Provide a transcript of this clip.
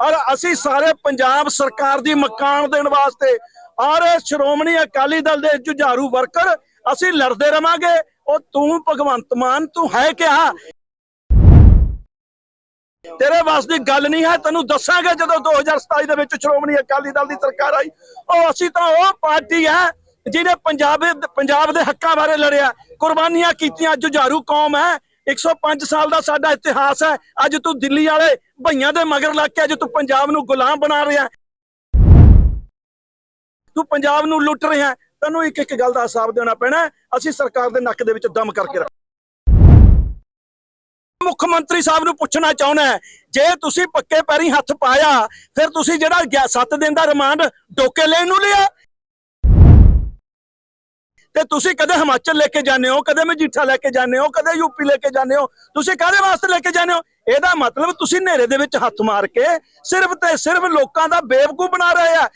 ਔਰ ਅਸੀਂ ਸਾਰੇ ਪੰਜਾਬ ਸਰਕਾਰ ਦੀ ਮਕਾਨ ਦੇਣ ਵਾਸਤੇ ਔਰ ਸ਼੍ਰੋਮਣੀ ਅਕਾਲੀ ਦਲ ਦੇ ਜੁਝਾਰੂ ਵਰਕਰ, ਅਸੀਂ ਲੜਦੇ ਰਵਾਂਗੇ। ਉਹ ਤੂੰ ਭਗਵੰਤ ਮਾਨ, ਤੂੰ ਹੈ ਕਿਹਾ ਤੇਰੇ ਵਾਸ ਦੀ ਗੱਲ ਨਹੀਂ ਹੈ, ਤੈਨੂੰ ਦੱਸਾਂਗੇ ਜਦੋਂ 2027 ਦੇ ਵਿੱਚ ਸ਼੍ਰੋਮਣੀ ਅਕਾਲੀ ਦਲ ਦੀ ਸਰਕਾਰ ਆਈ। ਉਹ ਅਸੀਂ ਤਾਂ ਉਹ ਪਾਰਟੀ ਹੈ ਜਿਹਨੇ ਪੰਜਾਬ ਪੰਜਾਬ ਦੇ ਹੱਕਾਂ ਬਾਰੇ ਲੜਿਆ। ਕੁਰਬਾਨੀਆਂ ਕੀਤੀਆਂ, ਜੁਝਾਰੂ ਕੌਮ ਹੈ। 105 ਸਾਲ ਦਾ ਸਾਡਾ ਇਤਿਹਾਸ ਹੈ। ਅੱਜ ਤੂੰ ਦਿੱਲੀ ਵਾਲੇ ਭਈਆਂ ਦੇ ਮਗਰ ਲੱਗ ਕੇ ਅੱਜ ਤੂੰ ਪੰਜਾਬ ਨੂੰ ਗੁਲਾਮ ਬਣਾ ਰਿਹਾ ਤੂੰ ਪੰਜਾਬ ਨੂੰ ਲੁੱਟ ਰਿਹਾ ਤੈਨੂੰ ਇੱਕ ਇੱਕ ਗੱਲ ਦਾ ਹਿਸਾਬ ਦੇਣਾ ਪੈਣਾ ਅਸੀਂ ਸਰਕਾਰ ਦੇ ਨੱਕ ਦੇ ਵਿੱਚ ਦਮ ਕਰਕੇ ਰੱਖ ਮੁੱਖ ਮੰਤਰੀ ਸਾਹਿਬ ਨੂੰ ਪੁੱਛਣਾ ਚਾਹੁੰਦਾ ਜੇ ਤੁਸੀਂ ਪੱਕੇ ਪੈਰੀ ਹੱਥ ਪਾਇਆ, ਫਿਰ ਤੁਸੀਂ ਜਿਹੜਾ 7 ਦਿਨ ਦਾ ਰਿਮਾਂਡ ਡੋਕੇ ਲੈਣ ਨੂੰ ਲਿਆ? ਤੇ ਤੁਸੀਂ ਕਦੇ ਹਿਮਾਚਲ ਲੈ ਕੇ ਜਾਂਦੇ ਹੋ, ਕਦੇ ਮਜੀਠਾ ਲੈ ਕੇ ਜਾਂਦੇ ਹੋ, ਕਦੇ ਯੂਪੀ ਲੈ ਕੇ ਜਾਂਦੇ ਹੋ, ਤੁਸੀਂ ਕਾਹਦੇ ਵਾਸਤੇ ਲੈ ਕੇ ਜਾਂਦੇ ਹੋ? ਇਹਦਾ ਮਤਲਬ ਤੁਸੀਂ ਹਨੇਰੇ ਦੇ ਵਿੱਚ ਹੱਥ ਮਾਰ ਕੇ ਸਿਰਫ ਤੇ ਸਿਰਫ ਲੋਕਾਂ ਦਾ ਬੇਵਕੂਫ ਬਣਾ ਰਹੇ ਆ।